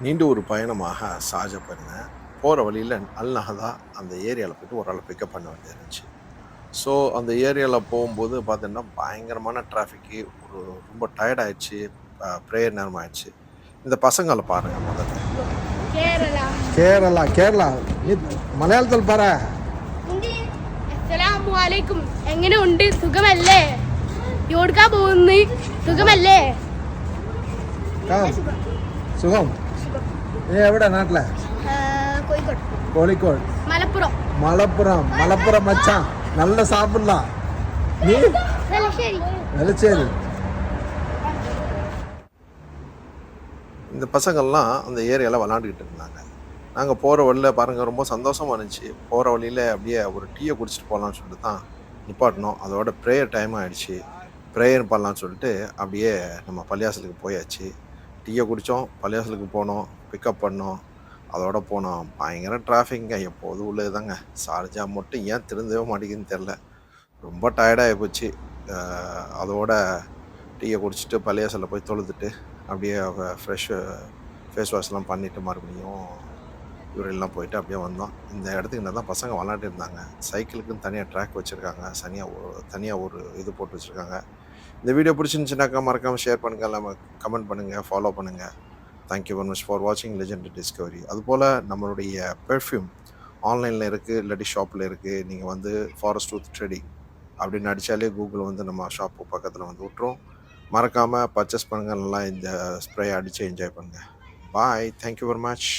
நீண்ட ஒரு பயணமாக சார்ஜ பண்ணேன் போகிற வழியில் அல்நகதா அந்த ஏரியாவில் போயிட்டு ஒரு ஆளை பிக்கப் பண்ண வேண்டியது இருந்துச்சு ஸோ அந்த ஏரியாவில் போகும்போது பார்த்தீங்கன்னா பயங்கரமான டிராஃபிக்கு ஒரு ரொம்ப டயர்ட் ஆயிடுச்சு ப்ரேயர் நேரம் ஆயிடுச்சு இந்த பசங்களை பாருங்கள் முதல்ல കേരള കേരള കേരള നീ മലയാളത്തിൽ പറ അസ്സലാമു അലൈക്കും എങ്ങനെയുണ്ട് സുഖമല്ലേ എവിടുക്കാ പോകുന്നു സുഖമല്ലേ ആ, സുഖം നീ എവിടെ നാട്ടിലെ കോഴിക്കോട് മലപ്പുറം മലപ്പുറം മലപ്പുറം മച്ചാ നല്ല സാപ്പിള്ള നീ വെലശ്ശേരി இந்த பசங்கள்லாம் அந்த ஏரியாவில் விளாண்டுக்கிட்டு இருந்தாங்க. நாங்கள் போகிற வழியில் பாருங்கள் ரொம்ப சந்தோஷமாக இருந்துச்சு. போகிற வழியில் அப்படியே ஒரு டீயை குடிச்சிட்டு போகலான்னு சொல்லிட்டு தான் நிப்பாட்டினோம். அதோட ப்ரேயர் டைம் ஆகிடுச்சு ப்ரேயர் பண்ணலான்னு சொல்லிட்டு அப்படியே நம்ம பள்ளியாசலுக்கு போயாச்சு. டீயை குடித்தோம் பள்ளியாசலுக்கு போனோம் பிக்கப் பண்ணோம். அதோட போனோம். பயங்கர டிராஃபிக்ங்க எப்போதும் உள்ளது தாங்க. சார்ஜா மட்டும் ஏன் திருந்தவே மாட்டேங்குதுன்னு தெரில ரொம்ப டயர்டாகி போச்சு. அதோட டீயை குடிச்சிட்டு பள்ளியாசலில் போய் தொழுதுட்டு அப்படியே ஃப்ரெஷ் ஃபேஸ் வாஷ்லாம் பண்ணிவிட்டு மறுபடியும் யூரியெல்லாம் போயிட்டு அப்படியே வந்தோம். இந்த இடத்துக்கு என்ன தான் பசங்க விளாண்டுருந்தாங்க சைக்கிளுக்குன்னு தனியாக ட்ராக் வச்சுருக்காங்க. தனியாக ஒரு தனியாக ஒரு இது போட்டு வச்சுருக்காங்க. இந்த வீடியோ பிடிச்சிருந்துச்சுனாக்கா மறக்காமல் ஷேர் பண்ணுங்கள் நம்ம கமெண்ட் பண்ணுங்கள் ஃபாலோ பண்ணுங்கள் thank you very much for வாட்சிங் லெஜெண்ட் டிஸ்கவரி அதுபோல் நம்மளுடைய பெர்ஃப்யூம் ஆன்லைனில் இருக்குது இல்லாட்டி ஷாப்பில் இருக்குது நீங்கள் வந்து ஃபாரஸ்ட் டூத் ட்ரெடிங் அப்படின்னு அடித்தாலே கூகுள் வந்து நம்ம ஷாப்பு பக்கத்தில் வந்து விட்ரும் மறக்காமல் பர்ச்சேஸ் பண்ணுங்கள் நல்லா இந்த ஸ்ப்ரே அடித்து என்ஜாய் பண்ணுங்கள் பாய் தேங்க்யூ வெரி மச்